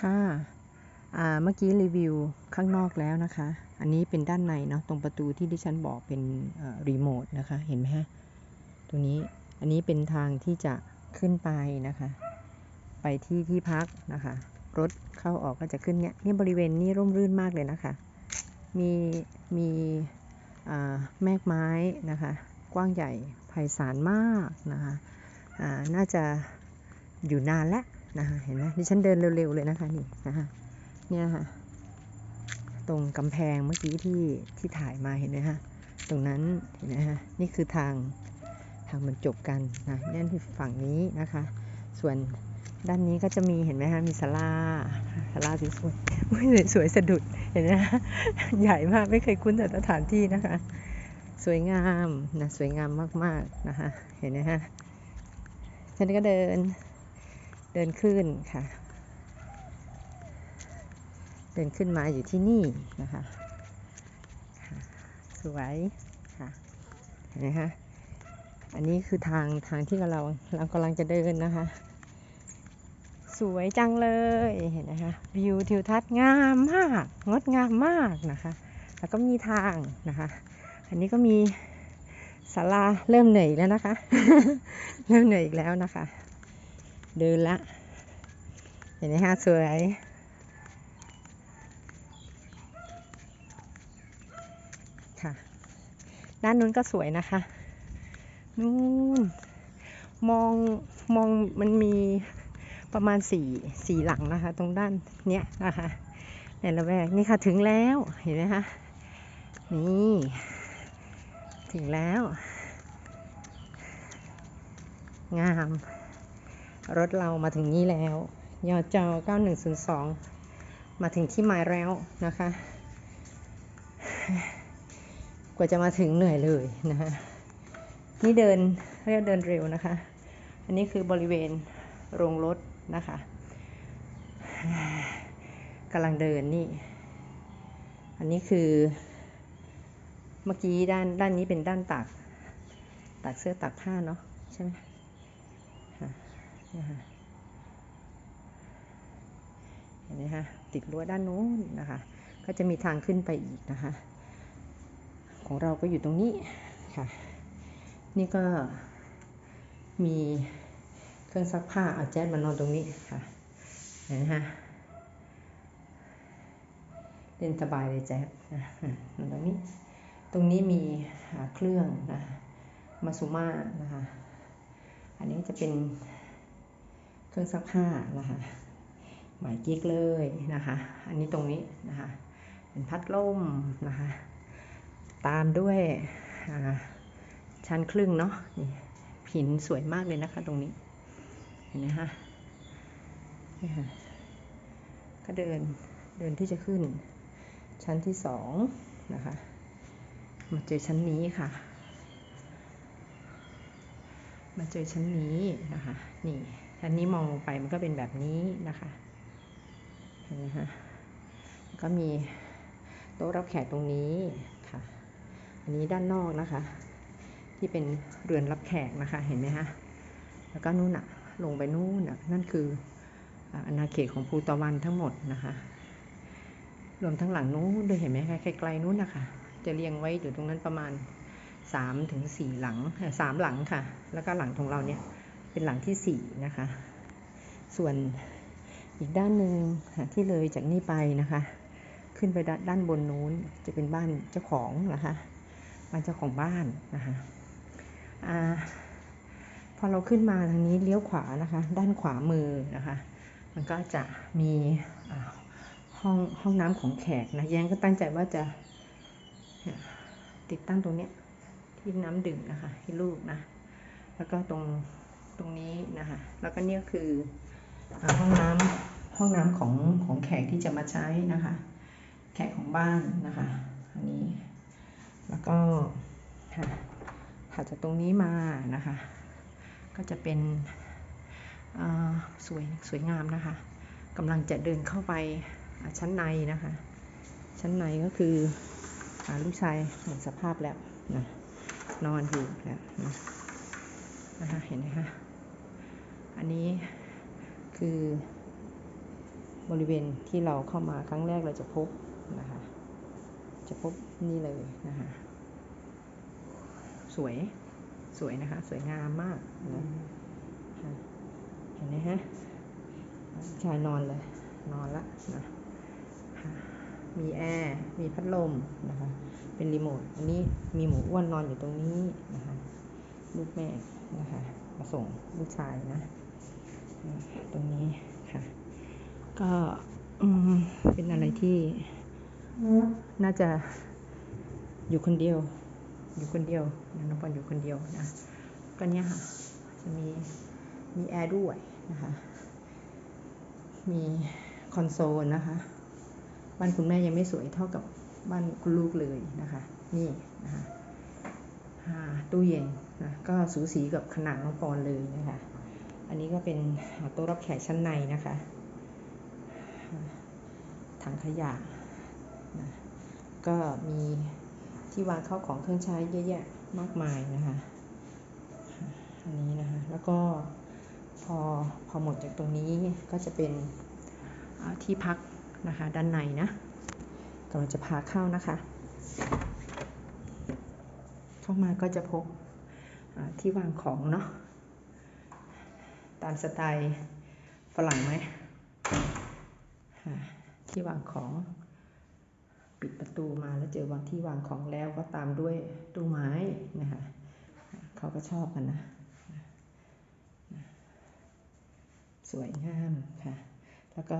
ค่ะอาเมื่อกี้รีวิวข้างนอกแล้วนะคะ อันนี้เป็นด้านในเนาะตรงประตูที่ดิฉันบอกเป็นรีโมทนะคะ เห็นไหมฮะตรงนี้อันนี้เป็นทางที่จะขึ้นไปนะคะ ไปที่ที่พักนะคะ รถเข้าออกก็จะขึ้นเนี้ยนี่บริเวณนี้ร่มรื่นมากเลยนะคะ มีมีแมกไม้นะคะ กว้างใหญ่ไพศาลมากนะคะน่าจะอยู่นานแล้ว นะคะเห็นไหมดิฉันเดินเร็วๆเลยนะคะนี่นะคะเนี่ยค่ะ ตรงกำแพงเมื่อกี้ที่ที่ถ่ายมาเห็นไหมคะตรงนั้นเห็นไหมคะนี่คือทางทางมันจบกันนะนี่ที่ฝั่งนี้นะคะ ส่วนด้านนี้ก็จะมีเห็นไหมคะมีศาลาศาลาสวยๆสวยสะดุดเห็นไหมคะใหญ่มากไม่เคยคุ้นแต่สถานที่นะคะ สวยงามนะสวยงามมากๆนะคะเห็นไหมคะฉันก็เดิน เดินขึ้นค่ะ เดินขึ้นมาอยู่ที่นี่นะคะสวยค่ะเห็นไหมคะอันนี้คือทางทางที่เราเรากำลังจะเดินนะคะ สวยจังเลยเห็นไหมคะวิวทิวทัศน์งามมาก งดงามมากนะคะ แล้วก็มีทางนะคะ อันนี้ก็มีศาลาเริ่มเหนื่อยแล้วนะคะ เริ่มเหนื่อยอีกแล้วนะคะ เดินละ เห็นไหมคะสวยค่ะ ด้านนู้นก็สวยนะคะ นู่น มองมองมันมีประมาณสี่สี่หลังนะคะ ตรงด้านเนี้ยนะคะในละแวกนี่ค่ะถึงแล้วเห็นไหมคะนี่ ถึงแล้ว งาม รถเรามาถึงนี้แล้วยอจอ9102 มาถึงที่หมายแล้วนะคะ กว่าจะมาถึงเหนื่อยเลยนะคะนี่เดินเรียกเดินเร็วนะคะ อันนี้คือบริเวณโรงรถนะคะกำลังเดินนี่ อันนี้คือเมื่อกี้ด้านด้านนี้เป็นด้านตักตักเสื้อตักผ้าเนาะใช่ไหม เห็นไหมคะติดรั้วด้านโน้นนะคะ ก็จะมีทางขึ้นไปอีกนะคะ ของเราก็อยู่ตรงนี้ค่ะ นี่ก็มีเครื่องซักผ้าเอาแจ๊ดมานอนตรงนี้ค่ะ เห็นไหมคะเล่นสบายเลยแจ๊ดนอนตรงนี้ ตรงนี้มีเครื่องนะมาสุมานะคะ อันนี้จะเป็น เครื่องซักผ้านะคะหมายกิ๊กเลยนะคะ อันนี้ตรงนี้นะคะเป็นพัดลมนะคะ ตามด้วยชั้นครึ่งเนาะนี่หินสวยมากเลยนะคะตรงนี้ เห็นไหมคะนี่ค่ะก็เดินเดินที่จะขึ้น ชั้นที่สองนะคะมาเจอชั้นนี้ค่ะ มาเจอชั้นนี้นะคะ นี่ อันนี้มองลงไปมันก็เป็นแบบนี้นะคะเห็นไหมคะก็มีโต๊ะรับแขกตรงนี้ค่ะ อันนี้ด้านนอกนะคะ ที่เป็นเรือนรับแขกนะคะเห็นไหมคะแล้วก็นู่นอะลงไปนู่นอะนั่นคืออาณาเขตของภูตะวันทั้งหมดนะคะ รวมทั้งหลังนู้นด้วยเห็นไหมคะไกลๆนู้นนะคะจะเรียงไว้อยู่ตรงนั้นประมาณ3ถึง4หลัง3หลังค่ะ แล้วก็หลังของเราเนี่ย เป็นหลังที่สี่นะคะ ส่วนอีกด้านหนึ่งที่เลยจากนี่ไปนะคะ ขึ้นไปด้านบนนู้นจะเป็นบ้านเจ้าของนะคะ บ้านเจ้าของบ้านนะคะอพอเราขึ้นมาทางนี้เลี้ยวขวานะคะ ด้านขวามือนะคะ มันก็จะมีห้องห้องน้ำของแขกนะแย้งก็ตั้งใจว่าจะติดตั้งตรงนี้ที่น้ำดื่มนะคะให้ลูกนะ แล้วก็ตรง ตรงนี้นะคะแล้วก็เนี่ยคือห้องน้ำห้องน้ำของของแขกที่จะมาใช้นะคะ แขกของบ้านนะคะอันนี้แล้วก็ถัดจากตรงนี้มานะคะ ก็จะเป็นสวยสวยงามนะคะกำลังจะเดินเข้าไปชั้นในนะคะ ชั้นในก็คือลูกชายหมดสภาพแล้วนะนอนอยู่แล้วนะนะคะเห็นไหมคะ อันนี้คือบริเวณที่เราเข้ามาครั้งแรกเราจะพบนะคะ จะพบนี่เลยนะคะ สวย สวยนะคะ สวยงามมากนะเห็นไหมฮะ ชายนอนเลย นอนละนะมีแอร์ มีพัดลมนะคะ เป็นรีโมท อันนี้มีหมูอ้วนนอนอยู่ตรงนี้นะคะ ลูกแม่นะคะ มาส่งลูกชายนะ ตรงนี้ค่ะ ก็เป็นอะไรที่น่าจะอยู่คนเดียว อยู่คนเดียวนะน้องปอนอยู่คนเดียวนะก็เนี้ยค่ะจะมีมีแอร์ด้วยนะคะ มีคอนโซลนะคะ บ้านคุณแม่ยังไม่สวยเท่ากับบ้านคุณลูกเลยนะคะ นี่นะคะตู้เย็นนะก็สูสีกับขนาดน้องปอนเลยนะคะ อันนี้ก็เป็นโต๊ะรับแขกชั้นในนะคะ ถังขยะนะก็มีที่วางเข้าของเครื่องใช้เยอะแยะมากมายนะคะอันนี้นะคะแล้วก็พอพอหมดจากตรงนี้ก็จะเป็นที่พักนะคะด้านในนะกำลังจะพาเข้านะคะ เข้ามาก็จะพบที่วางของเนาะตามสไตล์ฝรั่งไหม ที่วางของ ปิดประตูมาแล้วเจอวางที่วางของแล้วก็ตามด้วยตู้ไม้นะคะเขาก็ชอบกันนะ สวยงามค่ะ แล้วก็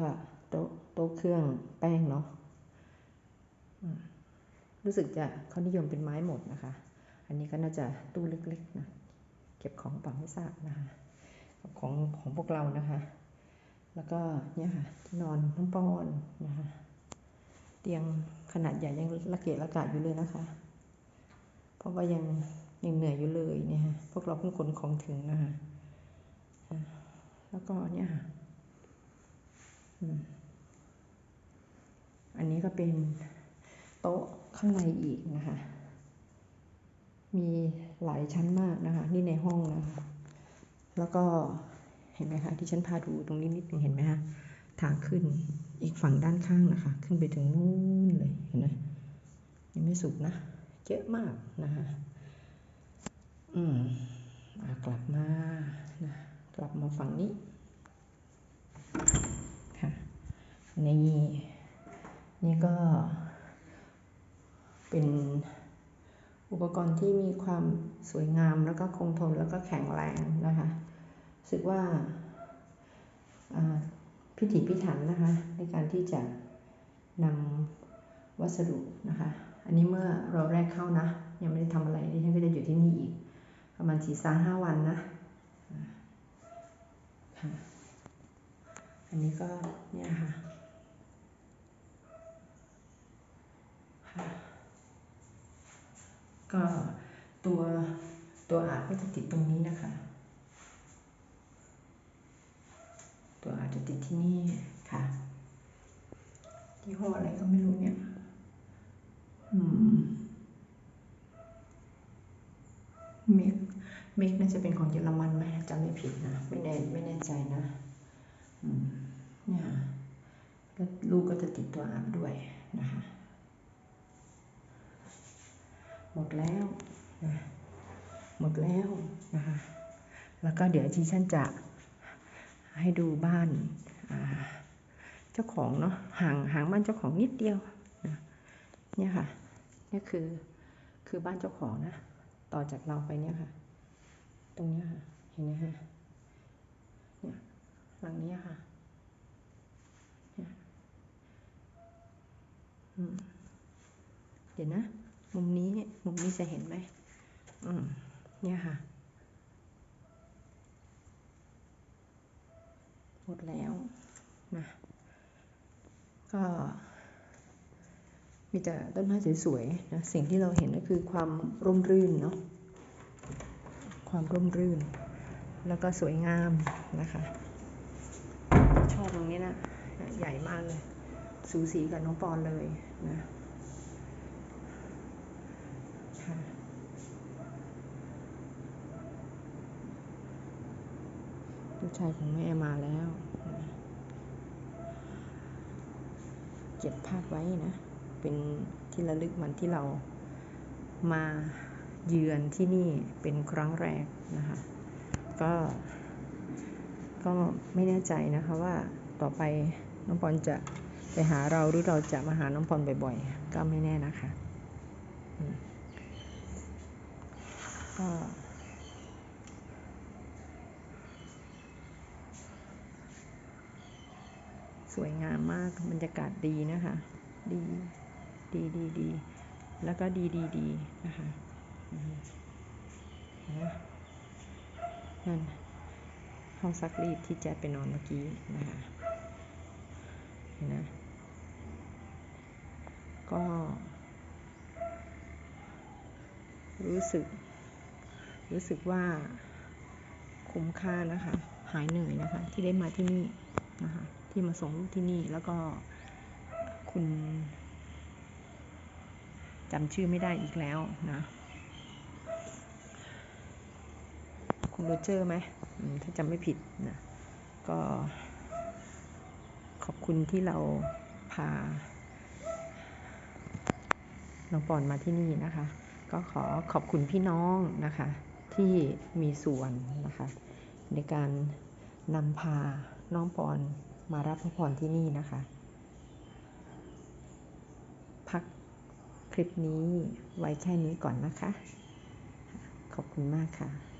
โต๊ะโต๊ะเครื่องแป้งเนาะรู้สึกจะเขานิยมเป็นไม้หมดนะคะ อันนี้ก็น่าจะตู้เล็กๆนะ เก็บของเปล่าไม่ทราบนะคะ ของของพวกเรานะคะ แล้วก็เนี่ยค่ะที่นอนน้องปอนนะคะเตียงขนาดใหญ่ยังระเกะระกาดอยู่เลยนะคะ เพราะว่ายังยังเหนื่อยอยู่เลยเนี่ยฮะพวกเราเพิ่งขนของถึงนะคะแล้วก็เนี่ยค่ะอันนี้ก็เป็นโต๊ะข้างในอีกนะคะ มีหลายชั้นมากนะคะ นี่ในห้องนะคะ แล้วก็ เห็นไหมคะที่ฉันพาดูตรงนี้นิดนึงเห็นไหมคะทางขึ้นอีกฝั่งด้านข้างนะคะ ขึ้นไปถึงนู่นเลยเห็นไหมยังไม่สุดนะ เยอะมากนะคะอืมกลับมานะกลับมาฝั่งนี้ค่ะนี่นี่ก็เป็นอุปกรณ์ที่มีความสวยงามแล้วก็คงทนแล้วก็แข็งแรงนะคะ สึกว่าพิถีพิถันนะคะ ในการที่จะนำวัสดุนะคะ อันนี้เมื่อเราแรกเข้านะ ยังไม่ได้ทำอะไรดิฉันก็จะอยู่ที่นี่อีก ประมาณสี่สาห้าวันนะค่ะอันนี้ก็เนี่ยค่ะก็ตัวตัวอาจก็จะติดตรงนี้นะคะ ติดที่นี่ค่ะยี่ห้ออะไรก็ไม่รู้เนี่ย อืมเมกเมกน่าจะเป็นของเยอรมันไหมจำไม่ผิดนะ ไม่แน่ไม่แน่ใจนะ อืม เนี่ยแล้วลูกก็จะติดตัวอาบด้วยนะคะ หมดแล้วนะหมดแล้วนะคะ แล้วก็เดี๋ยวที่ฉันจะให้ดูบ้าน เจ้าของเนาะห่างห่างบ้านเจ้าของนิดเดียวนะเนี่ยค่ะนี่คือคือบ้านเจ้าของนะ ต่อจากเราไปเนี่ยค่ะ ตรงนี้ค่ะเห็นไหมคะเนี่ยหลังนี้ค่ะเนี่ยเดี๋ยวนะ มุมนี้มุมนี้จะเห็นไหมอืมเนี่ยค่ะ หมดแล้วนะก็ มีแต่ต้นไม้สวยๆนะสิ่งที่เราเห็นก็คือความร่มรื่นเนาะความร่มรื่น แล้วก็สวยงามนะคะ ชอบตรงนี้นะ ใหญ่มากเลย สูสีกับน้องปอนเลยนะ ลูกชายของแม่มาแล้วเก็บภาพไว้นะ เป็นที่ระลึกมันที่เรามาเยือนที่นี่เป็นครั้งแรกนะคะ ก็ ก็ไม่แน่ใจนะคะว่าต่อไปน้องปอนจะไปหาเราหรือเราจะมาหาน้องปอนบ่อยๆ ก็ไม่แน่นะคะอืมก็ สวยงามมากบรรยากาศดีนะคะ ดีดีดีดีแล้วก็ดีดีดีนะคะนั่นห้องซักรีดที่แจ๊ไปนอนเมื่อกี้นะคะเห็นนะ ก็ รู้สึก รู้สึกว่า คุ้มค่านะคะ หายเหนื่อยนะคะ ที่ได้มาที่นี่นะคะ ที่มาส่งลูกที่นี่ แล้วก็คุณจำชื่อไม่ได้อีกแล้วนะ คุณโรเจอร์ไหมอืมถ้าจำไม่ผิดนะ ก็ขอบคุณที่เราพาน้องปอนมาที่นี่นะคะ ก็ขอขอบคุณพี่น้องนะคะ ที่มีส่วนนะคะ ในการนำพาน้องปอน มารับพระพรที่นี่นะคะ พักคลิปนี้ไว้แค่นี้ก่อนนะคะ ขอบคุณมากค่ะ